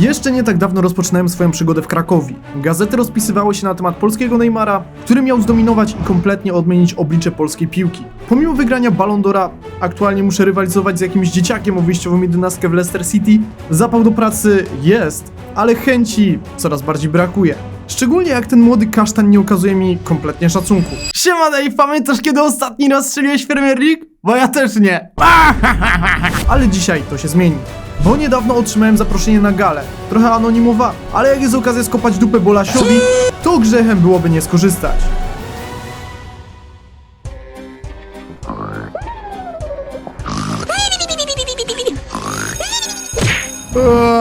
Jeszcze nie tak dawno rozpoczynałem swoją przygodę w Krakowie. Gazety rozpisywały się na temat polskiego Neymara, który miał zdominować i kompletnie odmienić oblicze polskiej piłki. Pomimo wygrania Ballon d'Ora, aktualnie muszę rywalizować z jakimś dzieciakiem o wyjściową jedenastkę w Leicester City. Zapał do pracy jest, ale chęci coraz bardziej brakuje. Szczególnie jak ten młody kasztan nie okazuje mi kompletnie szacunku. Siema Dave, pamiętasz kiedy ostatni raz strzeliłeś Premier League? Bo ja też nie. Ale dzisiaj to się zmieni. Bo niedawno otrzymałem zaproszenie na galę. Trochę anonimowa, ale jak jest okazja skopać dupę Bolasiowi, to grzechem byłoby nie skorzystać.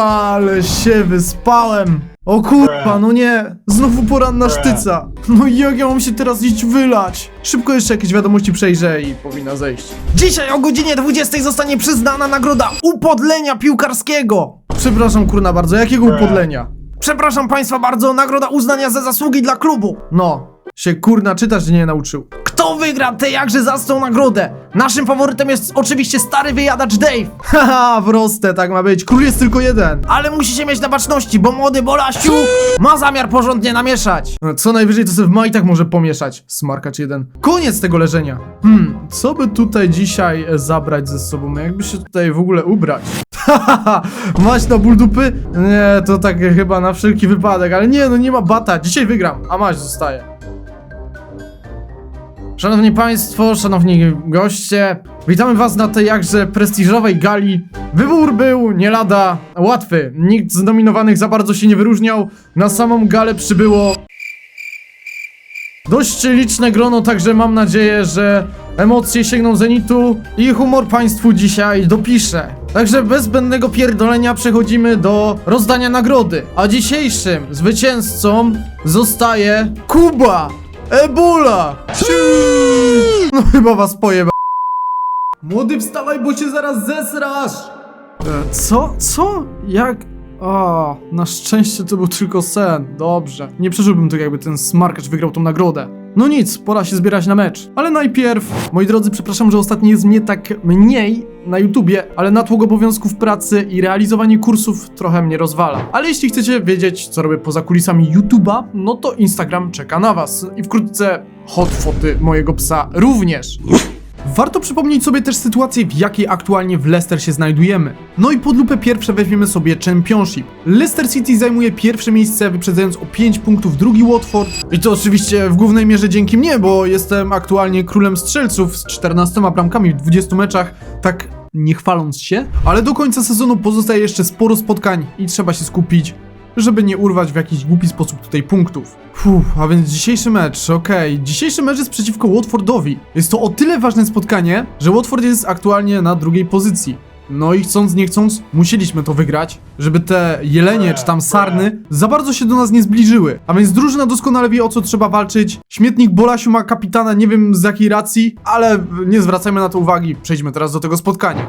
Ale się wyspałem. O kurwa, no nie, znowu poranna sztyca. No i jak ja mam się teraz iść wylać? Szybko jeszcze jakieś wiadomości przejrzę i powinna zejść. Dzisiaj o godzinie 20 zostanie przyznana nagroda upodlenia piłkarskiego. Przepraszam kurna bardzo, jakiego upodlenia? Przepraszam państwa bardzo, nagroda uznania za zasługi dla klubu. No, się kurna czytać nie nauczył. Kto wygra tę jakże zacną nagrodę? Naszym faworytem jest oczywiście stary wyjadacz Dave. Haha, proste, tak ma być. Król jest tylko jeden. Ale musicie mieć na baczności, bo młody Bolasiu ma zamiar porządnie namieszać. No, Co najwyżej to sobie w majtach może pomieszać. Smarkacz jeden. Koniec tego leżenia. Hmm, co by tutaj dzisiaj e, zabrać ze sobą? No Jakby się tutaj w ogóle ubrać? Hahaha, masz na ból dupy? Nie, to tak chyba na wszelki wypadek, ale nie, no nie ma bata. Dzisiaj wygram, a maś zostaje. Szanowni Państwo, szanowni goście, witamy Was na tej jakże prestiżowej gali. Wybór był nie lada łatwy. Nikt z nominowanych za bardzo się nie wyróżniał. Na samą galę przybyło dość liczne grono, także mam nadzieję, że emocje sięgną zenitu i humor Państwu dzisiaj dopiszę. Także bez zbędnego pierdolenia przechodzimy do rozdania nagrody. A dzisiejszym zwycięzcą zostaje Kuba Ebola! No chyba was pojeba. Młody wstawaj, bo cię zaraz zesrasz! E, co? Co? Jak? O, na szczęście to był tylko sen. Dobrze. Nie przeżyłbym tego, jakby ten smarkacz wygrał tą nagrodę. No nic, pora się zbierać na mecz. Ale najpierw, moi drodzy, przepraszam, że ostatnio jest mnie tak mniej na YouTubie, ale natłok obowiązków pracy i realizowanie kursów trochę mnie rozwala. Ale jeśli chcecie wiedzieć, co robię poza kulisami YouTuba, no to Instagram czeka na was. I wkrótce hot foty mojego psa również. Warto przypomnieć sobie też sytuację, w jakiej aktualnie w Leicester się znajdujemy. No i pod lupę pierwsze weźmiemy sobie Championship. Leicester City zajmuje pierwsze miejsce, wyprzedzając o 5 punktów drugi Watford. I to oczywiście w głównej mierze dzięki mnie, bo jestem aktualnie królem strzelców z 14 bramkami w 20 meczach, tak nie chwaląc się. Ale do końca sezonu pozostaje jeszcze sporo spotkań i trzeba się skupić żeby nie urwać w jakiś głupi sposób tutaj punktów. Fuh, a więc dzisiejszy mecz, okej. Dzisiejszy mecz jest przeciwko Watfordowi. Jest to o tyle ważne spotkanie, że Watford jest aktualnie na drugiej pozycji. No i chcąc, nie chcąc, musieliśmy to wygrać, żeby te jelenie czy tam sarny za bardzo się do nas nie zbliżyły. A więc drużyna doskonale wie o co trzeba walczyć. Śmietnik Bolasiu ma kapitana, nie wiem z jakiej racji, ale nie zwracajmy na to uwagi. Przejdźmy teraz do tego spotkania.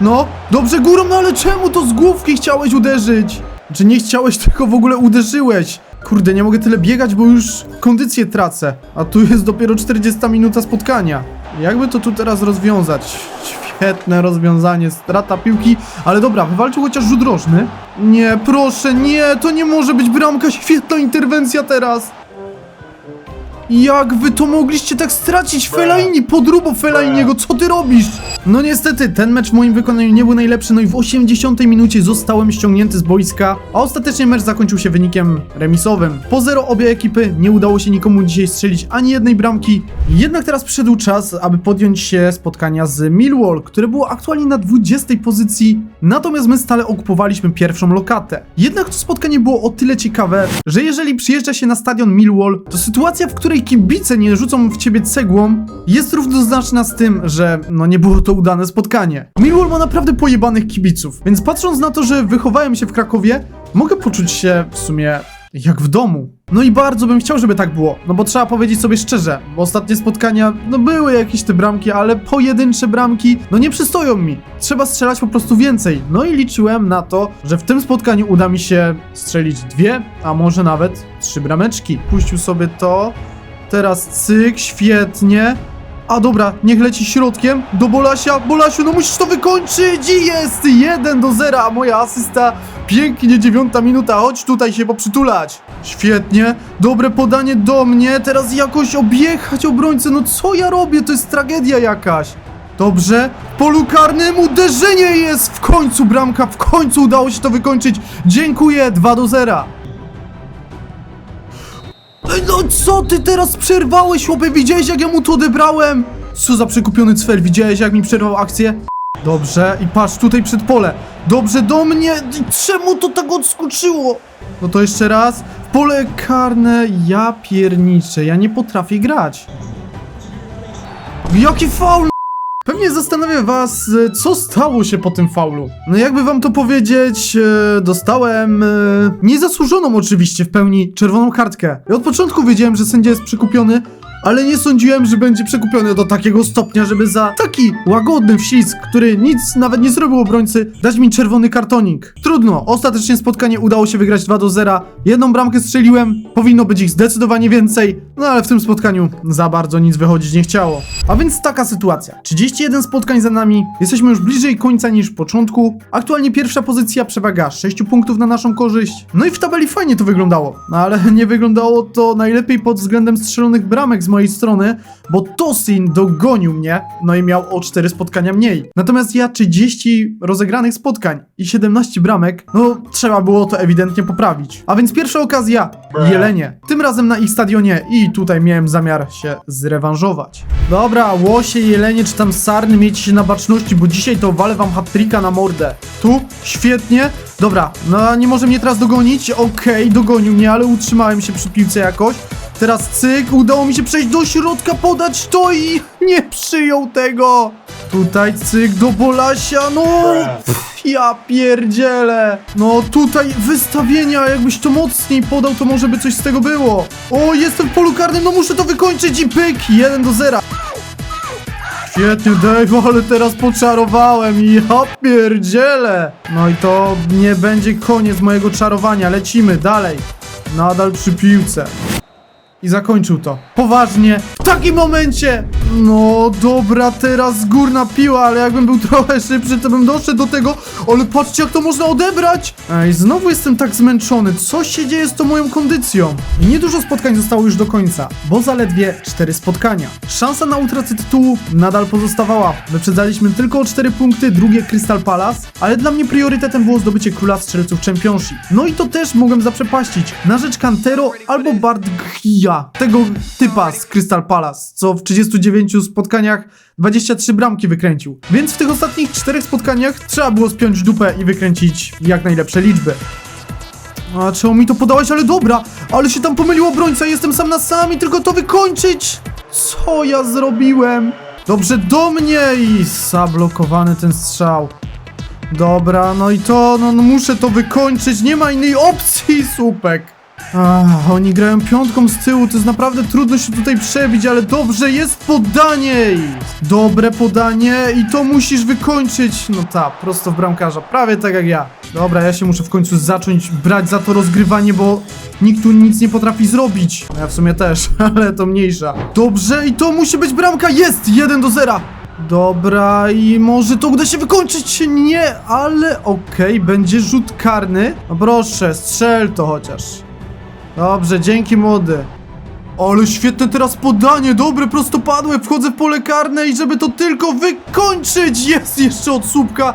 No, dobrze górą, no ale czemu to z główki chciałeś uderzyć? Czy nie chciałeś, tylko w ogóle uderzyłeś? Kurde, nie mogę tyle biegać, bo już kondycję tracę. A tu jest dopiero 40 minuta spotkania. Jakby to tu teraz rozwiązać? Świetne rozwiązanie, strata piłki, ale dobra, wywalczył chociaż rzut rożny. Nie, proszę, nie, to nie może być bramka, świetna interwencja teraz. Jak wy to mogliście tak stracić? Fellaini, podrubo Fellainiego, co ty robisz? No niestety, ten mecz w moim wykonaniu nie był najlepszy, no i w 80 minucie zostałem ściągnięty z boiska, a ostatecznie mecz zakończył się wynikiem remisowym. Po zero obie ekipy, nie udało się nikomu dzisiaj strzelić ani jednej bramki. Jednak teraz przyszedł czas, aby podjąć się spotkania z Millwall, które było aktualnie na 20 pozycji, natomiast my stale okupowaliśmy pierwszą lokatę. Jednak to spotkanie było o tyle ciekawe, że jeżeli przyjeżdża się na stadion Millwall, to sytuacja, w której kibice nie rzucą w ciebie cegłą, jest równoznaczna z tym, że no nie było to udane spotkanie. Millwall ma naprawdę pojebanych kibiców, więc patrząc na to, że wychowałem się w Krakowie, mogę poczuć się w sumie jak w domu. No i bardzo bym chciał, żeby tak było, no bo trzeba powiedzieć sobie szczerze, bo ostatnie spotkania, no były jakieś te bramki, ale pojedyncze bramki, no nie przystoją mi. Trzeba strzelać po prostu więcej. No i liczyłem na to, że w tym spotkaniu uda mi się strzelić dwie, a może nawet trzy brameczki. Puścił sobie to, teraz cyk, świetnie. A dobra, niech leci środkiem. Do Bolasia. Bolasiu, no musisz to wykończyć i jest 1 do 0, a moja asysta. Pięknie, dziewiąta minuta, chodź tutaj się poprzytulać. Świetnie, dobre podanie do mnie, teraz jakoś objechać obrońcę, no co ja robię, to jest tragedia jakaś. Dobrze, w polu karnym uderzenie jest, w końcu bramka, w końcu udało się to wykończyć. Dziękuję, 2 do 0. No co ty teraz przerwałeś, chłopie? Widziałeś jak ja mu to odebrałem? Co za przekupiony cwer, widziałeś jak mi przerwał akcję? Dobrze, i patrz tutaj przed pole. Dobrze, do mnie. Czemu to tak odskoczyło? No to jeszcze raz. W pole karne, ja pierniczę, ja nie potrafię grać. Jaki faul! Pewnie zastanawia was, e, co stało się po tym faulu. No jakby wam to powiedzieć, e, dostałem e, niezasłużoną oczywiście w pełni czerwoną kartkę. I od początku wiedziałem, że sędzia jest przekupiony, ale nie sądziłem, że będzie przekupiony do takiego stopnia, żeby za taki łagodny wślizg, który nic nawet nie zrobił obrońcy, dać mi czerwony kartonik. Trudno, ostatecznie spotkanie udało się wygrać 2 do 0. Jedną bramkę strzeliłem, powinno być ich zdecydowanie więcej, no ale w tym spotkaniu za bardzo nic wychodzić nie chciało. A więc taka sytuacja. 31 spotkań za nami, jesteśmy już bliżej końca niż początku. Aktualnie pierwsza pozycja, przewaga 6 punktów na naszą korzyść. No i w tabeli fajnie to wyglądało, no ale nie wyglądało to najlepiej pod względem strzelonych bramek z mojej strony, bo Tosin dogonił mnie, no i miał o 4 spotkania mniej. Natomiast ja 30 rozegranych spotkań i 17 bramek, no trzeba było to ewidentnie poprawić. A więc pierwsza okazja, Jelenie. Tym razem na ich stadionie i tutaj miałem zamiar się zrewanżować. Dobra, łosie, jelenie czy tam sarny miejcie się na baczności, bo dzisiaj to walę wam hat na mordę. Tu, świetnie. Dobra, no nie może mnie teraz dogonić, okej, dogonił mnie, ale utrzymałem się przy piłce jakoś. Teraz cyk, udało mi się przejść do środka, podać to i nie przyjął tego. Tutaj cyk do Bolasia, no pff, ja pierdzielę. No tutaj wystawienia, jakbyś to mocniej podał, to może by coś z tego było. O, jestem w polu karnym, no muszę to wykończyć i pyk, 1 do 0. Świetnie, Dave, ale teraz poczarowałem i ja pierdzielę. No i to nie będzie koniec mojego czarowania, lecimy dalej. Nadal przy piłce. I zakończył to. Poważnie. Takim momencie. No dobra, teraz górna piła, ale jakbym był trochę szybszy, to bym doszedł do tego. Ale patrzcie, jak to można odebrać. Ej, znowu jestem tak zmęczony. Co się dzieje z tą moją kondycją? I niedużo spotkań zostało już do końca, bo zaledwie 4 spotkania. Szansa na utracę tytułu nadal pozostawała. Wyprzedzaliśmy tylko o 4 punkty, drugie Crystal Palace, ale dla mnie priorytetem było zdobycie króla strzelców Championship. No i to też mogłem zaprzepaścić. Na rzecz Cantero albo Bart Ghia, tego typa z Crystal Palace, co w 39 spotkaniach 23 bramki wykręcił. Więc w tych ostatnich 4 spotkaniach trzeba było spiąć dupę i wykręcić jak najlepsze liczby. A czemu mi to podałeś? Ale dobra, ale się tam pomylił obrońca, jestem sam na sam i tylko to wykończyć! Co ja zrobiłem? Dobrze, do mnie i zablokowany ten strzał. Dobra, no i to, no, no muszę to wykończyć, nie ma innej opcji, słupek. Ach, oni grają piątką z tyłu, to jest naprawdę trudno się tutaj przebić, ale dobrze, jest podanie! Dobre podanie i to musisz wykończyć. No tak, prosto w bramkarza, prawie tak jak ja. Dobra, ja się muszę w końcu zacząć brać za to rozgrywanie, bo nikt tu nic nie potrafi zrobić. No Ja w sumie też, ale to mniejsza. Dobrze, i to musi być bramka, jest! 1 do 0! Dobra, i może to uda się wykończyć? Nie, ale okej, będzie rzut karny. No proszę, strzel to chociaż. Dobrze, dzięki młody. Ale świetne teraz podanie, dobre, prostopadłe, wchodzę w pole karne i żeby to tylko wykończyć, jest jeszcze od słupka.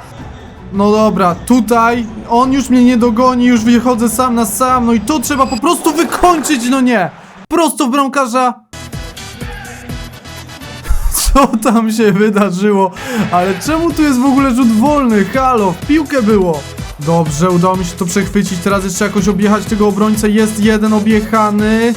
No dobra, tutaj on już mnie nie dogoni, już wychodzę sam na sam, no i to trzeba po prostu wykończyć, no nie. Prosto w bramkarza. Co tam się wydarzyło? Ale czemu tu jest w ogóle rzut wolny? Halo, w piłkę było. Dobrze, udało mi się to przechwycić. Teraz jeszcze jakoś objechać tego obrońcę. Jest jeden objechany.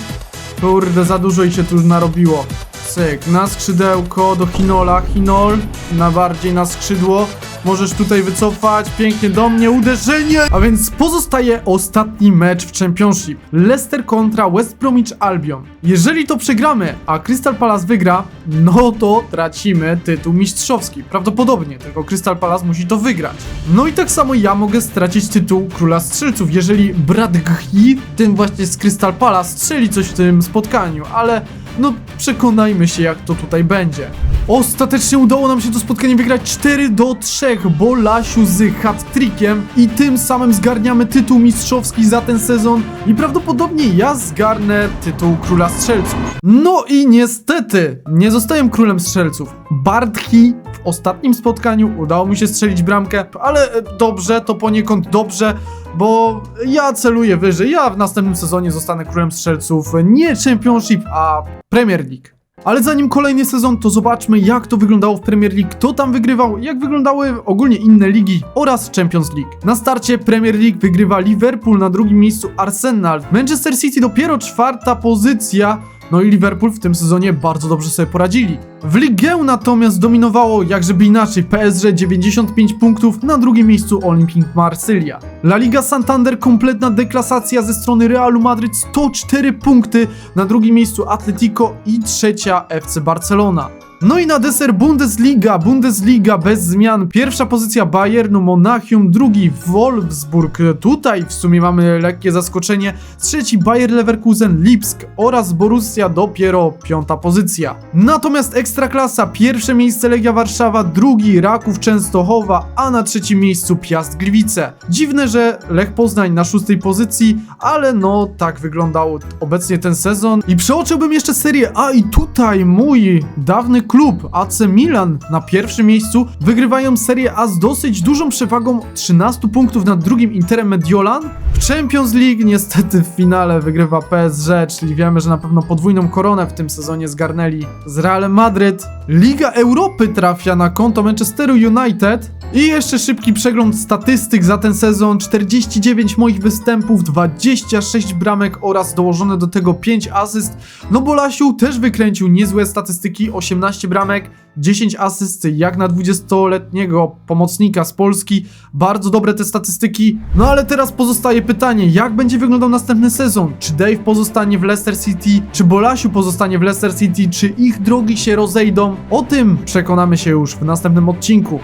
Kurde, za dużo ich się tu narobiło. Cyk, na skrzydełko do Hinola. Hinol, na bardziej na skrzydło. Możesz tutaj wycofać, pięknie do mnie, uderzenie! A więc pozostaje ostatni mecz w Championship. Leicester kontra West Bromwich Albion. Jeżeli to przegramy, a Crystal Palace wygra, no to tracimy tytuł mistrzowski. Prawdopodobnie, tylko Crystal Palace musi to wygrać. No i tak samo ja mogę stracić tytuł króla strzelców, jeżeli brat Ghi, tym właśnie z Crystal Palace, strzeli coś w tym spotkaniu, ale no przekonajmy się jak to tutaj będzie. Ostatecznie udało nam się to spotkanie wygrać 4 do 3, bo Lasiu z hat-trickiem i tym samym zgarniamy tytuł mistrzowski za ten sezon i prawdopodobnie ja zgarnę tytuł króla strzelców. No i niestety nie zostałem królem strzelców. Bartki w ostatnim spotkaniu udało mu się strzelić bramkę, ale e, dobrze, to poniekąd dobrze, bo ja celuję wyżej. Ja w następnym sezonie zostanę królem strzelców nie Championship, a Premier League. Ale zanim kolejny sezon, to zobaczmy jak to wyglądało w Premier League, kto tam wygrywał, jak wyglądały ogólnie inne ligi oraz Champions League. Na starcie Premier League wygrywa Liverpool, na drugim miejscu Arsenal, Manchester City dopiero czwarta pozycja, no i Liverpool w tym sezonie bardzo dobrze sobie poradzili. W Ligę natomiast dominowało, jak żeby inaczej, PSG 95 punktów, na drugim miejscu Olympique Marsylia. La Liga Santander kompletna deklasacja ze strony Realu Madryt 104 punkty, na drugim miejscu Atletico i trzecia FC Barcelona. No i na deser Bundesliga, Bundesliga bez zmian. Pierwsza pozycja Bayernu, Monachium, drugi Wolfsburg. Tutaj w sumie mamy lekkie zaskoczenie. Trzeci Bayer Leverkusen, Lipsk oraz Borussia dopiero piąta pozycja. Natomiast Ekstraklasa, pierwsze miejsce Legia Warszawa, drugi Raków Częstochowa, a na trzecim miejscu Piast Gliwice. Dziwne, że Lech Poznań na szóstej pozycji, ale no tak wyglądał obecnie ten sezon. I przeoczyłbym jeszcze serię A i tutaj mój dawny klub AC Milan na pierwszym miejscu wygrywają serię A z dosyć dużą przewagą 13 punktów nad drugim Interem Mediolan. W Champions League niestety w finale wygrywa PSG, czyli wiemy, że na pewno podwójną koronę w tym sezonie zgarnęli z Realem Madryt. Liga Europy trafia na konto Manchesteru United. I jeszcze szybki przegląd statystyk za ten sezon. 49 moich występów, 26 bramek oraz dołożone do tego 5 asyst. No bo Lasiu też wykręcił niezłe statystyki, 18 bramek, 10 asyst, jak na 20-letniego pomocnika z Polski. Bardzo dobre te statystyki. No ale teraz pozostaje pytanie, jak będzie wyglądał następny sezon? Czy Dave pozostanie w Leicester City? Czy Bolasiu pozostanie w Leicester City? Czy ich drogi się rozejdą? O tym przekonamy się już w następnym odcinku.